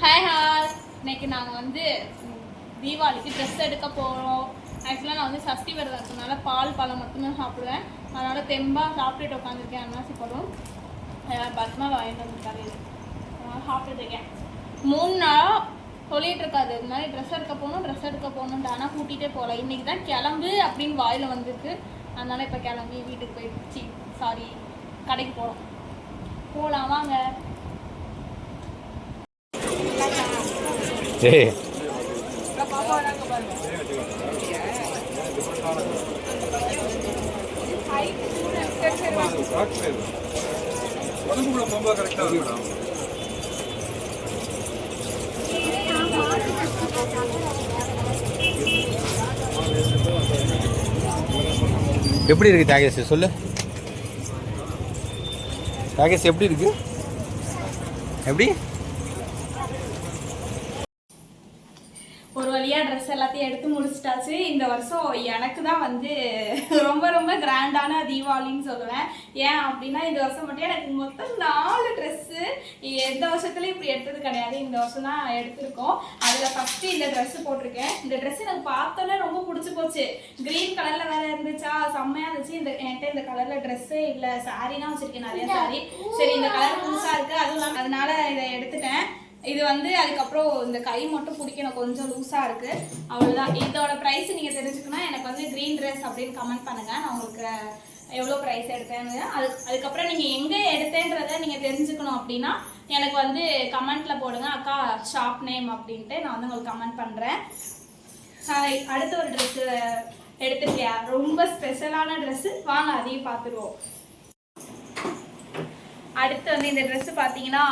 Hi hi இன்னைக்கு நாங்கள் வந்து தீபாவளிக்கு ட்ரெஸ் எடுக்க போகிறோம் ஆக்சுவலாக நான் வந்து சஷ்டி விரதம் இருக்கிறதுனால பால் பழம் மட்டும்தான் சாப்பிடுவேன். அதனால் தெம்பாக சாப்பிட்டுட்டு உட்காந்துருக்கேன் அன்னாசி பழம் பத்மா வாங்கிட்டு வந்துருக்காரு. இது சாப்பிட்டுட்டு இருக்கேன். மூணு நாளாக சொல்லிட்டு இருக்காது இது மாதிரி ட்ரெஸ் எடுக்க போகணும் ட்ரெஸ் எடுக்க போகணுன்ட்டு ஆனால் கூட்டிகிட்டே போகல. இன்றைக்கி தான் கிளம்பு அப்படின்னு வாயில் வந்திருக்கு. அதனால் இப்போ கிளம்பி வீட்டுக்கு போயிடுச்சு. சாரி கடைக்கு போகிறோம் போகலாம் வாங்க. ஏய் எப்படி இருக்கு தியாகேஷ் சொல்லு. தியாகேஷ் எப்படி இருக்கு? எப்படி? நிறையா ட்ரெஸ் எல்லாத்தையும் எடுத்து முடிச்சிட்டாச்சு. இந்த வருஷம் எனக்கு தான் வந்து ரொம்ப ரொம்ப கிராண்டான தீபாவளின்னு சொல்லுவேன். ஏன் அப்படின்னா இந்த வருஷம் மட்டும் எனக்கு மொத்தம் நாலு ட்ரெஸ்ஸு எந்த வருஷத்துலையும் இப்படி எடுத்தது கிடையாது. இந்த வருஷம் தான் எடுத்திருக்கோம். அதில் ஃபஸ்ட்டு இந்த ட்ரெஸ் போட்டிருக்கேன். இந்த ட்ரெஸ் எனக்கு பார்த்தோன்னே ரொம்ப பிடிச்சி போச்சு. க்ரீன் கலரில் வேற இருந்துச்சா? செம்மையாக இருந்துச்சு. இந்த என்கிட்ட இந்த கலரில் ட்ரெஸ்ஸே இல்லை. சாரீலாம் வச்சிருக்கேன் நிறைய சாரி சரி இந்த கலர் புதுசாக இருக்குது அதுவும் இல்லாமல் அதனால இதை எடுத்துட்டேன். இது வந்து அதுக்கப்புறம் இந்த கை மட்டும் பிடிக்கணும் கொஞ்சம் லூஸாக இருக்கு. அவ்வளோதான் இதோட ப்ரைஸ் நீங்கள் தெரிஞ்சுக்கணும் எனக்கு வந்து க்ரீன் ட்ரெஸ் அப்படின்னு கமெண்ட் பண்ணுங்க. நான் உங்களுக்கு எவ்வளோ ப்ரைஸ் எடுத்தேன்னு. அது அதுக்கப்புறம் நீங்கள் எங்கே எடுத்தேன்றதை நீங்கள் தெரிஞ்சுக்கணும் அப்படின்னா எனக்கு வந்து கமெண்ட்டில் போடுங்க. அக்கா ஷாப் நேம் அப்படின்ட்டு நான் வந்து உங்களுக்கு கமெண்ட் பண்ணுறேன் அடுத்த ஒரு ட்ரெஸ்ஸு எடுத்துருக்கியா? ரொம்ப ஸ்பெஷலான ட்ரெஸ்ஸு வாங்க அதையும் பார்த்துருவோம். அடுத்து வந்து இந்த ட்ரெஸ்ஸு பார்த்தீங்கன்னா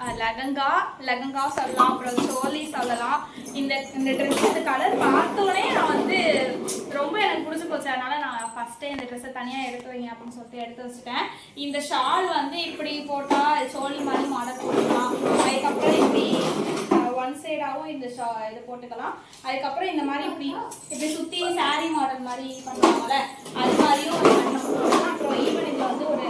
அஹ், லெகங்கா லெகங்கா சொல்லலாம் அப்புறம் சோலி சொல்லலாம். இந்த இந்த ட்ரெஸ் இந்த கலர் பார்த்தோன்னே நான் வந்து ரொம்ப எனக்கு பிடிச்சி போச்சு. அதனால நான் ஃபஸ்ட்டே இந்த ட்ரெஸ்ஸை தனியாக எடுத்து வைங்க அப்படின்னு சொல்லிட்டு எடுத்து வச்சுட்டேன். இந்த ஷால் வந்து இப்படி போட்டால் சோலி மாதிரி மாடல் போட்டுக்கலாம். அதுக்கப்புறம் இப்படி ஒன் சைடாகவும் இந்த ஷா இது போட்டுக்கலாம். அதுக்கப்புறம் இந்த மாதிரி இப்படி இப்படி சுற்றி saree மாடல் மாதிரி பண்ணுவாங்கள்ல அது மாதிரி ஒரு பண்ண போட்டுக்கலாம் அப்புறம் ஈவன் இதில் வந்து ஒரு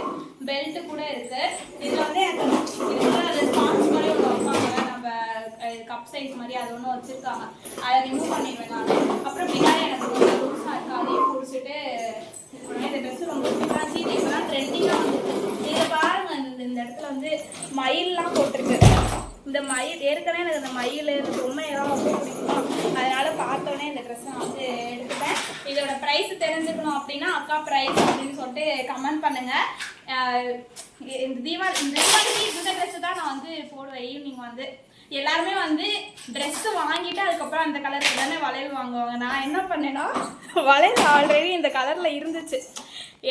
பெல்ட் கூட இருக்கு இதுல வந்து எனக்கு இதுக்குள்ள அது ஸ்பான்ஸ் மாதிரி ஒன்று வைப்பாங்க நம்ம கப் சைஸ் மாதிரி அது ஒன்று வச்சிருக்காங்க அதை ரிமூவ் பண்ணிடுவேன் நான் அப்புறம் பின்னாடி எனக்கு ரொம்ப லூஸாக இருக்கு அதையும் பிடிச்சிட்டு இந்த ட்ரெஸ் ரொம்ப சூப்பராக இருந்துச்சு இது இப்போலாம் ட்ரெண்டிங்காக வந்துருக்கு இதை பாருங்க இந்த இந்த இடத்துல வந்து மயில்லாம் போட்டிருக்கு இந்த மயில் ஏற்கனவே எனக்கு இந்த மயில் இந்த பொம்மை எல்லாம் ரொம்ப பிடிக்கும் அதனால பார்த்தோன்னே இந்த ட்ரெஸ் நான் வந்து எடுத்துட்டேன் இதோட ப்ரைஸ் தெரிஞ்சுக்கணும் அப்படின்னா அக்கா ப்ரைஸ் அப்படின்னு சொல்லிட்டு கமெண்ட் பண்ணுங்க. இந்த தீபாவளி இந்த தீபாவளிக்கு இந்த ட்ரெஸ் தான் நான் வந்து போடுவேன் ஈவினிங் வந்து. எல்லாருமே வந்து ட்ரெஸ்ஸு வாங்கிட்டு அதுக்கப்புறம் அந்த கலருக்கு தானே வளையல் வாங்குவாங்க. நான் என்ன பண்ணேன்னா வளையல் ஆல்ரெடி இந்த கலரில் இருந்துச்சு.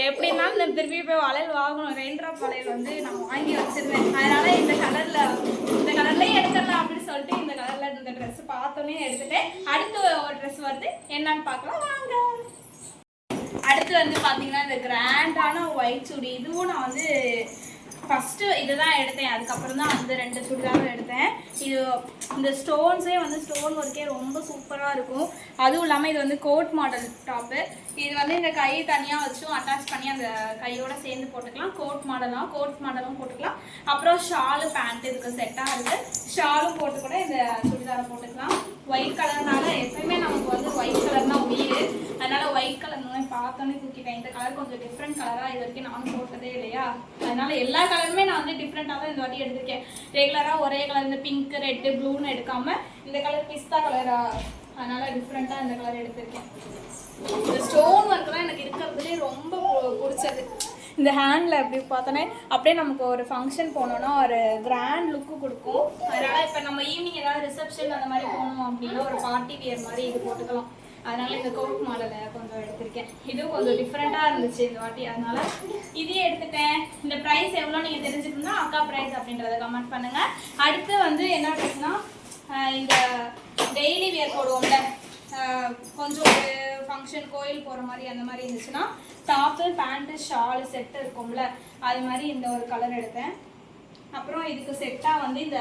எப்படின்னாலும் இந்த திருப்பி போய் வளையல் வாங்கணும். ரெயின்ட்ராப் வளையல் வந்து நான் வாங்கி வச்சிருந்தேன் அதனால இந்த கலர்ல இந்த கலர்லயே எடுத்துடலாம் அப்படின்னு சொல்லிட்டு இந்த கலர்ல இந்த Dress பார்த்தோன்னே எடுத்துட்டேன். அடுத்து ஒரு ட்ரெஸ் வருது. என்னன்னு பார்க்கலாம். வாங்க. அடுத்து வந்து பாத்தீங்கன்னா இந்த கிராண்டான ஒயிட் சுடி இதுவும் நான் வந்து ஃபஸ்ட்டு இதுதான் எடுத்தேன். அதுக்கப்புறம் தான் வந்து ரெண்டு சுடிதாரும் எடுத்தேன். இது இந்த ஸ்டோன்ஸே வந்து ஸ்டோன் ஒர்க்கே ரொம்ப சூப்பராக இருக்கும். அதுவும் இல்லாமல் இது வந்து கோட் மாடல் டாப்பு இது வந்து இந்த கை தனியாக வச்சும் அட்டாச் பண்ணி அந்த கையோட சேர்ந்து போட்டுக்கலாம். கோட் மாடலாம் கோட் மாடலும் போட்டுக்கலாம். அப்புறம் ஷாலு பேண்ட் இதுக்கு செட்டாக இருக்குது ஷாலும் போட்டு கூட இந்த சுடிதாரை போட்டுக்கலாம் ஒயிட் கலர்னால எப்பயுமே நமக்கு வந்து ஒயிட் கலர் தான் உயிர் அதனால ஒயிட் கலர் பார்த்தோன்னே தூக்கிட்டேன் இந்த கலர் கொஞ்சம் டிஃப்ரெண்ட் கலராக இது வரைக்கும் நானும் போட்டதே இல்லையா? அதனால எல்லா கலருமே நான் வந்து டிஃப்ரெண்ட்டாக தான் இந்த வாட்டி எடுத்திருக்கேன். ரெகுலராக ஒரே கலர் இந்த பிங்க் ரெட்டு ப்ளூன்னு எடுக்காம இந்த கலர் பிஸ்தா கலரா அதனால டிஃப்ரெண்ட்டாக இந்த கலர் எடுத்திருக்கேன். இந்த ஸ்டோன் ஒர்க்லாம் எனக்கு இருக்கிறதுலே ரொம்ப பு- பிடிச்சது. இந்த ஹேண்டில் அப்படி பார்த்தோன்னே அப்படியே நமக்கு ஒரு ஃபங்க்ஷன் போனோம்னா ஒரு கிராண்ட் லுக்கு கொடுக்கும். அதனால் இப்போ நம்ம ஈவினிங் ஏதாவது ரிசப்ஷன் அந்த மாதிரி போகணும் அப்படின்னா ஒரு பார்ட்டி வியர் மாதிரி இது போட்டுக்கலாம். அதனால இந்த கோட் மாடலை கொஞ்சம் எடுத்திருக்கேன். இதுவும் கொஞ்சம் டிஃப்ரெண்ட்டாக இருந்துச்சு இந்த வாட்டி. அதனால இதையும் எடுத்துட்டேன். இந்த ப்ரைஸ் எவ்வளோ நீங்கள் தெரிஞ்சுக்கணும்னா அக்கா ப்ரைஸ் அப்படின்றத கமெண்ட் பண்ணுங்க. அடுத்து வந்து என்ன ட்ரெஸ்னா இந்த டெய்லி வியர் போடுவோம்ல கொஞ்சம் ஒரு ஃபங்க்ஷன் கோயில் போகிற மாதிரி அந்த மாதிரி இருந்துச்சுன்னா டாப்பு பேண்ட்டு ஷால் செட்டு இருக்கும்ல அது மாதிரி இந்த ஒரு கலர் எடுத்தேன். அப்புறம் இதுக்கு செட்டாக வந்து இந்த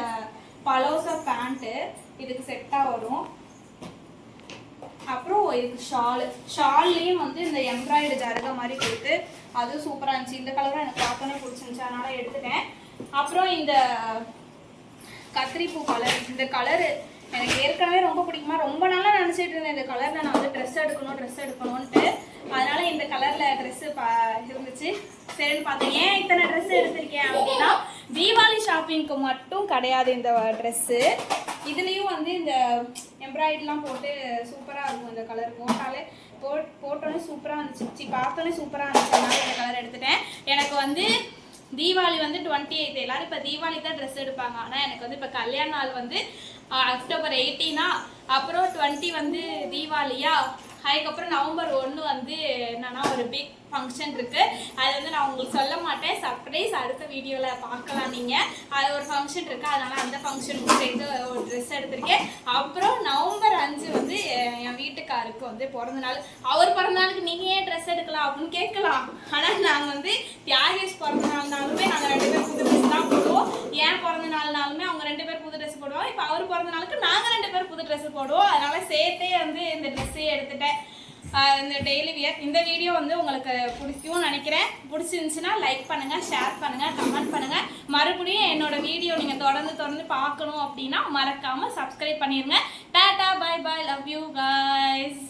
பலோசா பேண்ட்டு இதுக்கு செட்டாக வரும். அப்புறம் இதுக்கு ஷாலு ஷால்லையும் வந்து இந்த எம்ப்ராய்டு ஜருக மாதிரி கொடுத்து அதுவும் சூப்பராக இருந்துச்சு. இந்த கலரும் எனக்கு பார்த்தோன்னே பிடிச்சிருந்துச்சு. அதனால எடுத்துட்டேன். அப்புறம் இந்த கத்திரிப்பூ கலர் இந்த கலரு எனக்கு ஏற்கனவே ரொம்ப பிடிக்குமா? ரொம்ப நாளாக நினச்சிட்டு இருந்தேன் இந்த கலரில் நான் வந்து ட்ரெஸ் எடுக்கணும் ட்ரெஸ் எடுக்கணும்ன்ட்டு. அதனால இந்த கலரில் ட்ரெஸ்ஸு பா இருந்துச்சு. சரின்னு பார்த்தேன். ஏன் இத்தனை ட்ரெஸ் எடுத்திருக்கேன் அப்படின்னா தீபாவளி ஷாப்பிங்க்கு மட்டும் கிடையாது இந்த ட்ரெஸ்ஸு இதுலேயும் வந்து இந்த எம்ப்ராய்டரிலாம் போட்டு சூப்பராக இருக்கும் இந்த கலர் போட்டாலே போட் போட்டோன்னே சூப்பராக இருந்துச்சு சி, பார்த்தோன்னே சூப்பராக இருந்துச்சு அதனால இந்த கலர் எடுத்துட்டேன். எனக்கு வந்து தீபாவளி வந்து டுவெண்ட்டி எயித் எல்லாரும் இப்போ தீபாவளி தான் ட்ரெஸ் எடுப்பாங்க. ஆனால் எனக்கு வந்து இப்போ கல்யாண நாள் வந்து அக்டோபர் எயிட்டீனா அப்புறம் டுவெண்ட்டி வந்து தீபாவளியா அதுக்கப்புறம் நவம்பர் ஒன்று வந்து என்னன்னா ஒரு பிக் ஃபங்க்ஷன் இருக்குது அது வந்து நான் உங்களுக்கு சொல்ல மாட்டேன். சர்ப்ரைஸ் அடுத்த வீடியோவில் பார்க்கலாம் நீங்கள் அது ஒரு ஃபங்க்ஷன் இருக்குது அதனால் அந்த ஃபங்க்ஷனுக்கு சேர்த்து ஒரு ட்ரெஸ் எடுத்திருக்கேன் அப்புறம் நவம்பர் அஞ்சு வந்து என் என் வீட்டுக்காருக்கு வந்து பிறந்த நாள் அவர் பிறந்த நாளுக்கு நீங்கள் ஏன் ட்ரெஸ் எடுக்கலாம் அப்படின்னு கேட்கலாம். ஆனால் நாங்கள் வந்து தியாகேஷ் பிறந்த நாள்னாலுமே நாங்கள் ரெண்டு பேரும் புது ட்ரெஸ் தான் போடுவோம். ஏன் பிறந்த நாள்னாலுமே அவங்க ரெண்டு பேர் புது ட்ரெஸ் போடுவோம் இப்போ அவர் பிறந்த நாளுக்கு நாங்கள் ரெண்டு பேர் புது ட்ரெஸ் போடுவோம். அதனால சேர்த்தே வந்து இந்த ட்ரெஸ்ஸே எடுத்துட்டேன். இந்த டெய்லி வியர் இந்த வீடியோ வந்து உங்களுக்கு பிடிக்கும்னு நினைக்கிறேன். பிடிச்சிருந்துச்சுன்னா லைக் பண்ணுங்க ஷேர் பண்ணுங்க கமெண்ட் பண்ணுங்க. மறுபடியும் என்னோட வீடியோ நீங்க தொடர்ந்து தொடர்ந்து பார்க்கணும் அப்படின்னா மறக்காம சப்ஸ்கிரைப் பண்ணிருங்க. Tata bye bye love you guys